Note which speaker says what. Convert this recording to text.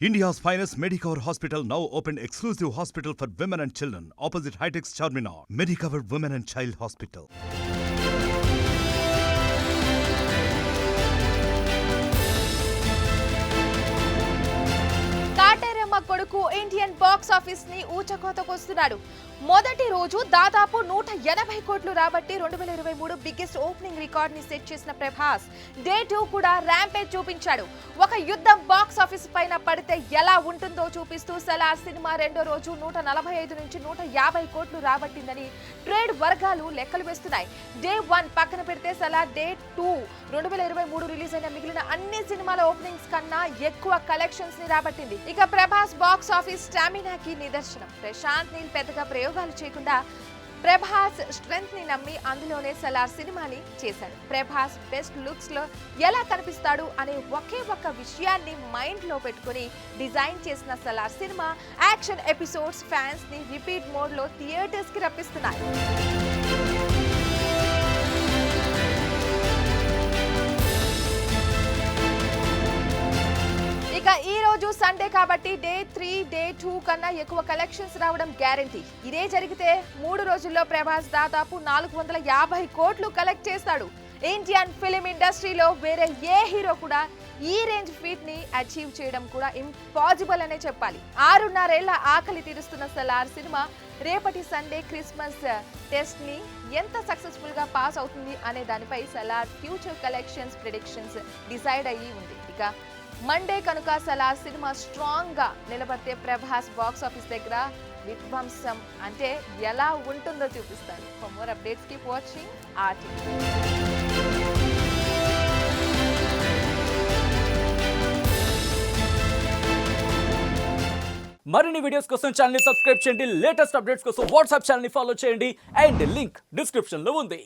Speaker 1: India's finest Medicover Hospital now opened exclusive hospital for women and children opposite Hitech's Charminar, Medicover Women and Child Hospital.
Speaker 2: Indian box office ని ఊచకోతకొస్తున్నాడు మొదటి రోజు దాదాపు నూట ఎనభై కోట్లు రాబట్టి రెండు వేల ఇరవై మూడు బిగ్గెస్ట్ ఓపెనింగ్ రికార్డ్ ని సెట్ చేసిన ప్రభాస్ డే టూ కూడా ర్యాంపేజ్ చూపించాడు ఒక యుద్ధం బాక్స్ ఆఫీస్ పైన పడితే ఎలా ఉంటుందో చూపిస్తూ సలా సినిమా రెండో రోజు నూట నలభై ఐదు నుంచి నూట యాభై కోట్లు రాబట్టిందని ట్రేడ్ వర్గాలు లెక్కలు వేస్తున్నాయి డే వన్ పక్కన పెడితే సలా డే టూ రెండు వేల ఇరవై మూడు రిలీజ్ అయిన మిగిలిన అన్ని సినిమాల ఓపెనింగ్స్ కన్నా ఎక్కువ కలెక్షన్స్ ని రాబట్టింది ఇక ప్రభాస్ బాక్స్ కాఫీ స్టామినాకి నిదర్శనం ప్రశాంత్ నీల్ పెద్దగా ప్రయోగాలు చేయకుండా ప్రభాస్ స్ట్రెంగ్త్ ని నమ్మి అందులోనే సలార్ సినిమాని చేశాడు ప్రభాస్ బెస్ట్ లుక్స్ లో ఎలా కనిపిస్తాడు అనే ఒకే ఒక్క విషయాన్ని మైండ్ లో పెట్టుకుని డిజైన్ చేసిన Salaar cinema action episodes fans ని రిపీట్ మోడ్ లో థియేటర్స్ కి రప్పిస్తున్నాయి సండే కాబట్టి డే త్రీ డే టూ కన్నా ఎక్కువ కలెక్షన్స్ రావడం గ్యారంటీ ఇదే జరిగితే మూడు రోజుల్లో ప్రభాస్ దాదాపు నాలుగు వందల యాభై కోట్లు కలెక్ట్ చేస్తాడు ఇండియన్ ఫిలిం ఇండస్ట్రీలో వేరే ఏ హీరో కూడా ఈ రేంజ్ ఫీట్ ని అచీవ్ చేయడం కూడా ఇంపాసిబుల్ అనే చెప్పాలి ఆరున్నరేళ్ల ఆకలి తీరుస్తున్న సలార్ సినిమా రేపటి సండే క్రిస్మస్ టెస్ట్ ని ఎంత సక్సెస్ఫుల్ గా పాస్ అవుతుంది అనే దానిపై Salaar future collections predictions decide అయ్యి ఉంది ఇక మండే కనుక అసలు సినిమా స్ట్రాంగ్గా నిలబడితే ప్రభాస్ బాక్స్ ఆఫీస్ దగ్గర విధ్వంసం అంటే ఎలా ఉంటుందో చూపిస్తాను for more updates keep watching RT
Speaker 3: మరిన్ని వీడియోస్ కోసం ఛానల్ సబ్స్క్రైబ్ చేయండి లేటెస్ట్ అప్డేట్స్ కోసం వాట్సాప్ ఛానల్ ఫాలో చేయండి అండ్ లింక్ డిస్క్రిప్షన్లో ఉంది